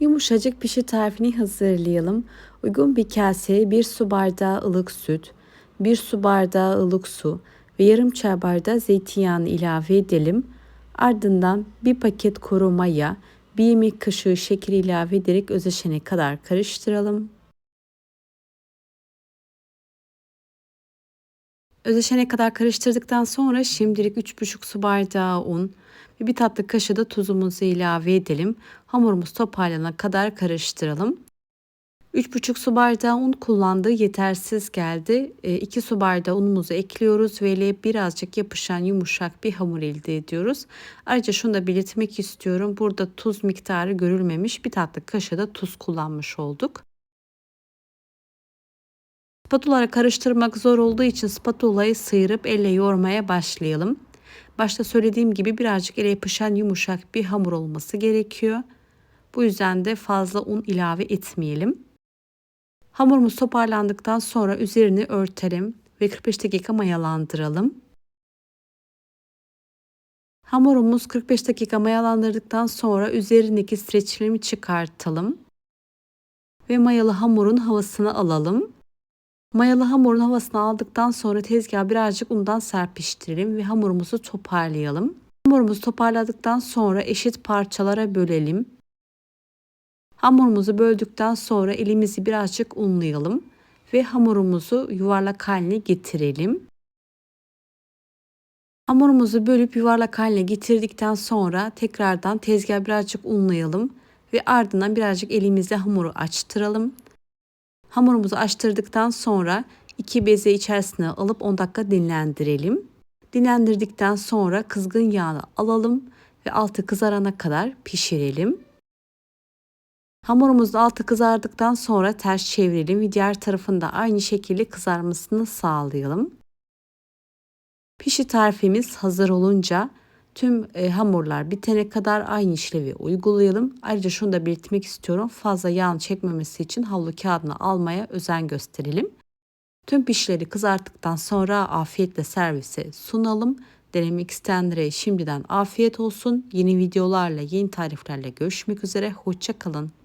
Yumuşacık pişi tarifini hazırlayalım. Uygun bir kaseye 1 su bardağı ılık süt, 1 su bardağı ılık su ve yarım çay bardağı zeytinyağını ilave edelim. Ardından bir paket kuru maya, bir yemek kaşığı şeker ilave ederek özleşene kadar karıştıralım. Özleşene kadar karıştırdıktan sonra şimdilik 3,5 su bardağı un ve bir tatlı kaşığı da tuzumuzu ilave edelim. Hamurumuz toparlanana kadar karıştıralım. 3,5 su bardağı un kullandı. Yetersiz geldi. 2 su bardağı unumuzu ekliyoruz ve birazcık yapışan yumuşak bir hamur elde ediyoruz. Ayrıca şunu da belirtmek istiyorum. Burada tuz miktarı görülmemiş. Bir tatlı kaşığı da tuz kullanmış olduk. Spatula karıştırmak zor olduğu için spatulayı sıyırıp elle yoğurmaya başlayalım. Başta söylediğim gibi birazcık ele yapışan yumuşak bir hamur olması gerekiyor. Bu yüzden de fazla un ilave etmeyelim. Hamurumuz toparlandıktan sonra üzerini örtelim ve 45 dakika mayalandıralım. Hamurumuz 45 dakika mayalandırdıktan sonra üzerindeki streç çıkartalım. Ve mayalı hamurun havasını alalım. Mayalı hamurun havasını aldıktan sonra tezgaha birazcık undan serpiştirelim ve hamurumuzu toparlayalım. Hamurumuzu toparladıktan sonra eşit parçalara bölelim. Hamurumuzu böldükten sonra elimizi birazcık unlayalım ve hamurumuzu yuvarlak haline getirelim. Hamurumuzu bölüp yuvarlak haline getirdikten sonra tekrardan tezgah birazcık unlayalım ve ardından birazcık elimizle hamuru açtıralım. Hamurumuzu açtırdıktan sonra iki beze içerisine alıp 10 dakika dinlendirelim. Dinlendirdikten sonra kızgın yağını alalım ve altı kızarana kadar pişirelim. Hamurumuzun altı kızardıktan sonra ters çevirelim ve diğer tarafında aynı şekilde kızarmasını sağlayalım. Pişi tarifimiz hazır olunca tüm e, hamurlar bitene kadar aynı işlevi uygulayalım. Ayrıca şunu da belirtmek istiyorum. Fazla yağ çekmemesi için havlu kağıdını almaya özen gösterelim. Tüm pişleri kızarttıktan sonra afiyetle servise sunalım. Denemek isteyenlere şimdiden afiyet olsun. Yeni videolarla, yeni tariflerle görüşmek üzere. Hoşçakalın.